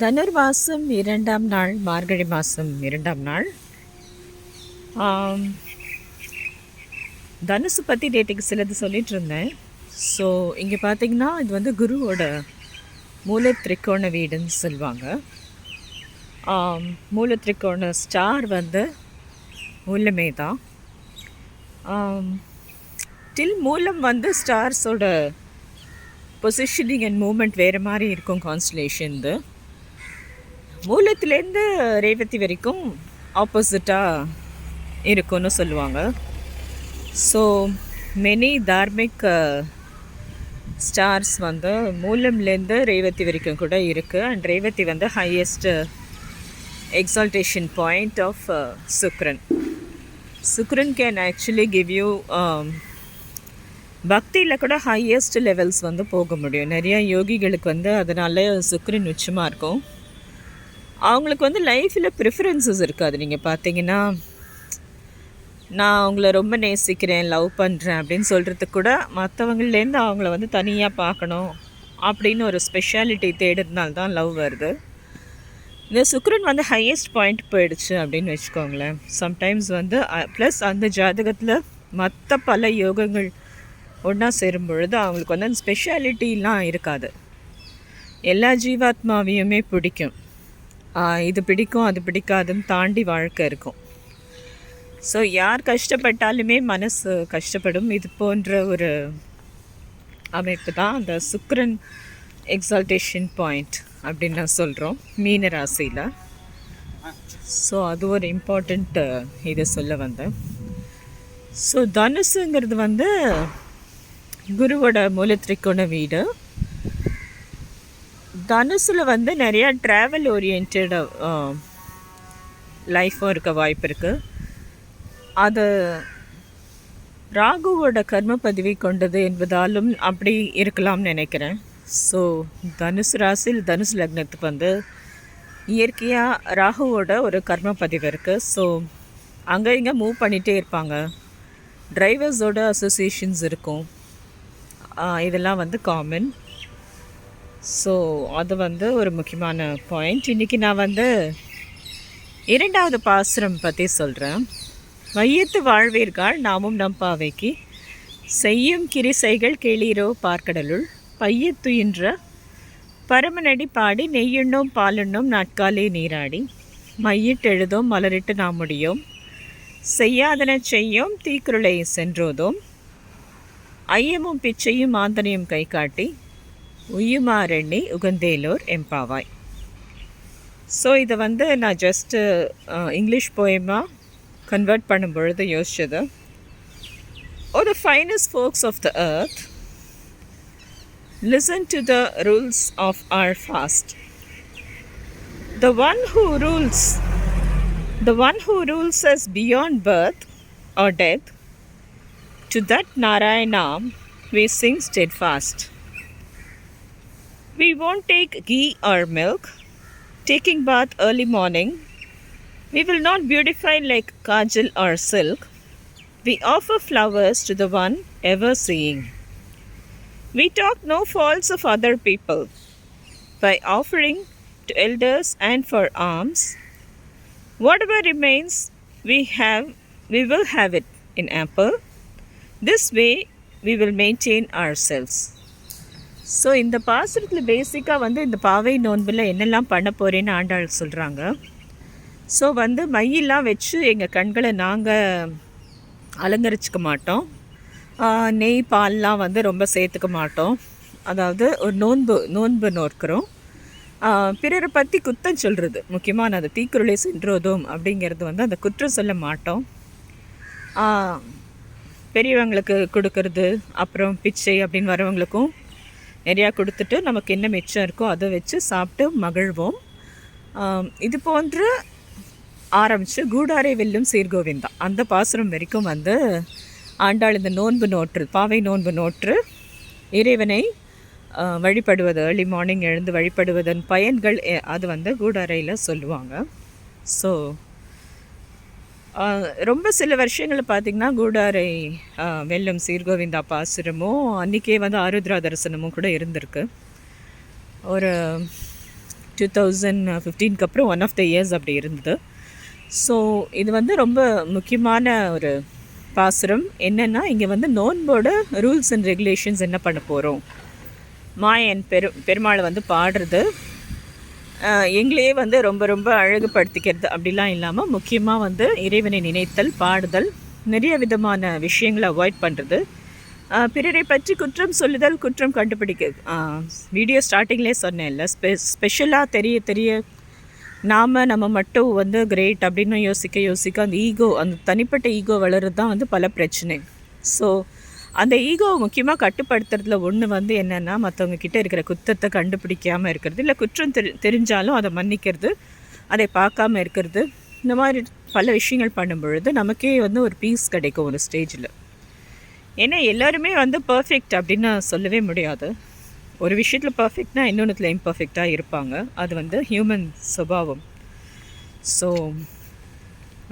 தனுர்வாசம் இரண்டாம் நாள் மார்கழி மாதம் இரண்டாம் நாள். தனுசு பற்றி டேட்டுக்கு சிலது சொல்லிகிட்டு இருந்தேன். ஸோ இங்கே பார்த்தீங்கன்னா இது வந்து குருவோட மூல திரிகோண வீடுன்னு சொல்லுவாங்க. மூல திரிகோண ஸ்டார் வந்து மூலமே தான். டில் மூலம் வந்து ஸ்டார்ஸோட பொசிஷனிங் அண்ட் மூமெண்ட் வேறு மாதிரி இருக்கும் கான்ஸ்டலேஷன்து மூலத்துலேருந்து ரேவதி வரைக்கும் ஆப்போசிட்டாக இருக்கும்னு சொல்லுவாங்க. ஸோ மெனி தார்மிக் ஸ்டார்ஸ் வந்து மூலம்லேருந்து ரேவதி வரைக்கும் கூட இருக்குது அண்ட் ரேவதி வந்து highest exaltation point of Shukran. Shukran can actually give you பக்தியில் கூட ஹையஸ்ட் லெவல்ஸ் வந்து போக முடியும். நிறையா யோகிகளுக்கு வந்து அதனால சுக்ரன் உச்சமாக இருக்கும். அவங்களுக்கு வந்து லைஃப்பில் ப்ரிஃபரன்சஸ் இருக்காது. நீங்கள் பார்த்தீங்கன்னா நான் அவங்கள ரொம்ப நேசிக்கிறேன் லவ் பண்ணுறேன் அப்படின்னு சொல்கிறதுக்கு கூட மற்றவங்கள்லேருந்து அவங்கள வந்து தனியாக பார்க்கணும் அப்படின்னு ஒரு ஸ்பெஷாலிட்டி தேடுறதுனால தான் லவ் வருது. இந்த சுக்ரன் வந்து ஹையஸ்ட் பாயிண்ட் போயிடுச்சு அப்படின்னு வச்சுக்கோங்களேன். சம்டைம்ஸ் வந்து ப்ளஸ் அந்த ஜாதகத்தில் மற்ற பல யோகங்கள் ஒன்றா சேரும் பொழுது அவங்களுக்கு வந்து அந்த ஸ்பெஷாலிட்டிலாம் இருக்காது. எல்லா ஜீவாத்மாவையுமே பிடிக்கும். இது பிடிக்கும் அது பிடிக்காதுன்னு தாண்டி வாழ்க்கை இருக்கும். ஸோ யார் கஷ்டப்பட்டாலுமே மனசு கஷ்டப்படும். இது போன்ற ஒரு அமைப்பு தான் அந்த சுக்ரன் எக்ஸால்டேஷன் பாயிண்ட் அப்படின்னு நான் சொல்கிறோம் மீன ராசியில். ஸோ அது ஒரு இம்பார்ட்டண்ட்டு இதை சொல்ல வந்தேன். ஸோ தனுசுங்கிறது வந்து குருவோட மூலத்திரிக்கோண வீடு. தனுசில் வந்து நிறையா ட்ராவல் ஓரியன்ட் லைஃப்பும் இருக்க வாய்ப்பு இருக்குது அது ராகுவோட கர்ம பதிவை கொண்டது என்பதாலும் அப்படி இருக்கலாம்னு நினைக்கிறேன். ஸோ தனுசு ராசியில் தனுசு லக்னத்துக்கு வந்து இயற்கையாக ராகுவோட ஒரு கர்ம பதிவு இருக்குது ஸோ அங்கே இங்கே மூவ் பண்ணிகிட்டே இருப்பாங்க. டிரைவர்ஸோட அசோசியேஷன்ஸ் இருக்கும். இதெல்லாம் வந்து காமன் ஸோ அது வந்து ஒரு முக்கியமான பாயிண்ட் இன்றைக்கி நான் வந்து இரண்டாவது பாசுரம் பற்றி சொல்கிறேன் மையத்து வாழ்வீர்கள் நாமும் நம் பாவைக்கு. செய்யும் கிரிசைகள் கேளீரோ பார்க்கடலுள். பையத்துயின்ற பரமனடி பாடி நெய்யுண்ணோம் பாலுண்ணோம் நாட்காலே நீராடி. மையிட்டெழுதோம் மலரிட்டு நாம் முடியும். செய்யாதன செய்யோம் தீக்குறளை சென்றோதோம். ஐயமும் பிச்சையும் ஆந்தனையும் கை காட்டி உய்யுமாறெண்ணி உகந்தேலோர் எம்பாவாய் ஸோ இதை வந்து நான் ஜஸ்ட்டு இங்கிலீஷ் போயமாக கன்வெர்ட் பண்ணும் பொழுது யோசிச்சது or the finest folks of the earth, listen to the rules of our fast. The one who rules, the one who rules us beyond birth or death, to that Narayana we sing steadfast. we won't take ghee or milk, taking bath early morning. We will not beautify like kajal or silk. We offer flowers to the one ever seeing. We talk no faults of other people. By offering to elders and for alms, whatever remains, we have, we will have it in ample. This way, we will maintain ourselves. So இந்த பாசுரத்தில் பேசிக்காக வந்து இந்த பாவை நோன்பில் என்னெல்லாம் பண்ண போகிறேன்னு ஆண்டாள் சொல்கிறாங்க ஸோ வந்து மையெல்லாம் வச்சு எங்கள் கண்களை நாங்கள் அலங்கரிச்சுக்க மாட்டோம். நெய் பால்லாம் வந்து ரொம்ப சேர்த்துக்க மாட்டோம். அதாவது ஒரு நோன்பு நோன்பு நோக்கிறோம் பிறரை பற்றி குத்தம் சொல்கிறது முக்கியமாக அந்த தீக்குறளை சென்றோதும் அப்படிங்கிறது வந்து அந்த குற்றம் சொல்ல மாட்டோம். பெரியவங்களுக்கு கொடுக்கறது அப்புறம் பிச்சை அப்படின்னு வரவங்களுக்கும் நிறையா கொடுத்துட்டு நமக்கு என்ன மிச்சம் இருக்கோ அதை வச்சு சாப்பிட்டு மகிழ்வோம். இது போன்று ஆரம்பித்து கூடாரை வெல்லும் சீர்கோவிந்தா. அந்த பாசுரம் வரைக்கும் வந்து ஆண்டாள் இந்த நோன்பு நோற்று பாவை நோன்பு நோற்று இறைவனை வழிபடுவது ஏர்லி மார்னிங் எழுந்து வழிபடுவதன் பயன்கள் எ- அது வந்து கூடாரையில் சொல்லுவாங்க. ஸோ ரொம்ப சில வருஷங்களில் பார்த்திங்கன்னா கூடாரை வெல்லம் வெல்லும் சீர்கோவிந்தா பாசுரமும் அன்றைக்கே வந்து ஆருத்ரா தரிசனமும் கூட இருந்திருக்கு. ஒரு டூ தௌசண்ட் ஃபிஃப்டீனுக்கு அப்புறம் ஒன் ஆஃப் த இயர்ஸ் அப்படி இருந்தது. ஸோ இது வந்து ரொம்ப முக்கியமான ஒரு பாசுரம். என்னென்னா இங்கே வந்து நோன்போட ரூல்ஸ் அண்ட் ரெகுலேஷன்ஸ் என்ன பண்ண போகிறோம் மாயன் பெரு பெருமாளை வந்து பாடுறது. எங்களையே வந்து ரொம்ப ரொம்ப அழகுபடுத்திக்கிறது. அப்படிலாம் இல்லாமல் முக்கியமாக வந்து இறைவனை நினைத்தல் பாடுதல் நிறைய விதமான விஷயங்களை அவாய்ட் பண்ணுறது பிறரை பற்றி குற்றம் சொல்லுதல் குற்றம் கண்டுபிடிக்க வீடியோ ஸ்டார்டிங்லேயே சொன்னேன்ல ஸ்பெ ஸ்பெஷலாக தெரிய தெரிய நாம் நம்ம மட்டும் வந்து கிரேட் அப்படின்னு யோசிக்க யோசிக்க அந்த ஈகோ அந்த தனிப்பட்ட ஈகோ வளருது தான் வந்து பல பிரச்சனை. ஸோ அந்த ஈகோவை முக்கியமாக கட்டுப்படுத்துறதுல ஒன்று வந்து என்னென்னா மற்றவங்க கிட்டே இருக்கிற குத்தத்தை கண்டுபிடிக்காமல் இருக்கிறது. இல்லை குற்றம் தெரி தெரிஞ்சாலும் அதை மன்னிக்கிறது அதை பார்க்காம இருக்கிறது. இந்த மாதிரி பல விஷயங்கள் பண்ணும் பொழுது நமக்கே வந்து ஒரு பீஸ் கிடைக்கும் ஒரு ஸ்டேஜில் ஏன்னா எல்லாருமே வந்து பர்ஃபெக்ட் அப்படின்னு சொல்லவே முடியாது. ஒரு விஷயத்தில் பர்ஃபெக்ட்னா இன்னொன்றுத்தில் இம்பர்ஃபெக்டாக இருப்பாங்க. அது வந்து ஹியூமன் சுபாவம். ஸோ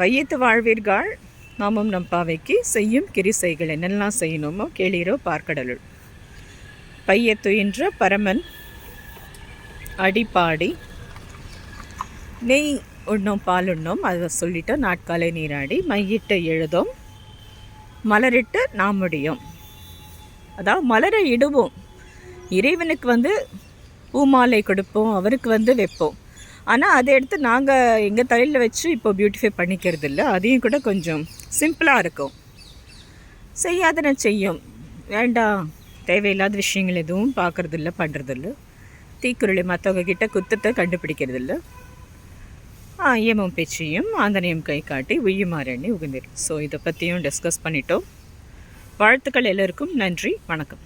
வையத்து வாழ்வீர்கள். நாமும் நம் பாவைக்கு செய்யும் கிரிசைகள் என்னெல்லாம் செய்யணுமோ கேளீரோ பார்க்கடலுள். பையத்துயின்ற பரமன் அடிப்பாடி நெய் உண்ணோம் பால் உண்ணோம் அதை சொல்லிட்டு நாட்காலை நீராடி மையிட்டு எழுதோம் மலரிட்டு நாம் முடியும். அதாவது மலரை இடுவோம். இறைவனுக்கு வந்து பூமாலை கொடுப்போம் அவருக்கு வந்து வைப்போம். ஆனால் அதை எடுத்து நாங்கள் எங்கள் தலையில் வச்சு இப்போ பியூட்டிஃபை பண்ணிக்கிறது இல்லை. அதையும் கூட கொஞ்சம் சிம்பிளாக இருக்கும். செய்யாதன செய்யும். வேண்டாம். தேவையில்லாத விஷயங்கள் எதுவும் பார்க்குறதில்ல பண்ணுறதில்ல தீக்குறளை மற்றவங்கக்கிட்ட குத்தத்தை கண்டுபிடிக்கிறதில்ல ஆ ஏமம் பேச்சையும் ஆந்தனையும் கை காட்டி உய்யுமாறண்ணி உகுந்திரும் ஸோ இதை பற்றியும் டிஸ்கஸ் பண்ணிட்டோம். வாழ்த்துக்கள் எல்லோருக்கும். நன்றி. வணக்கம்.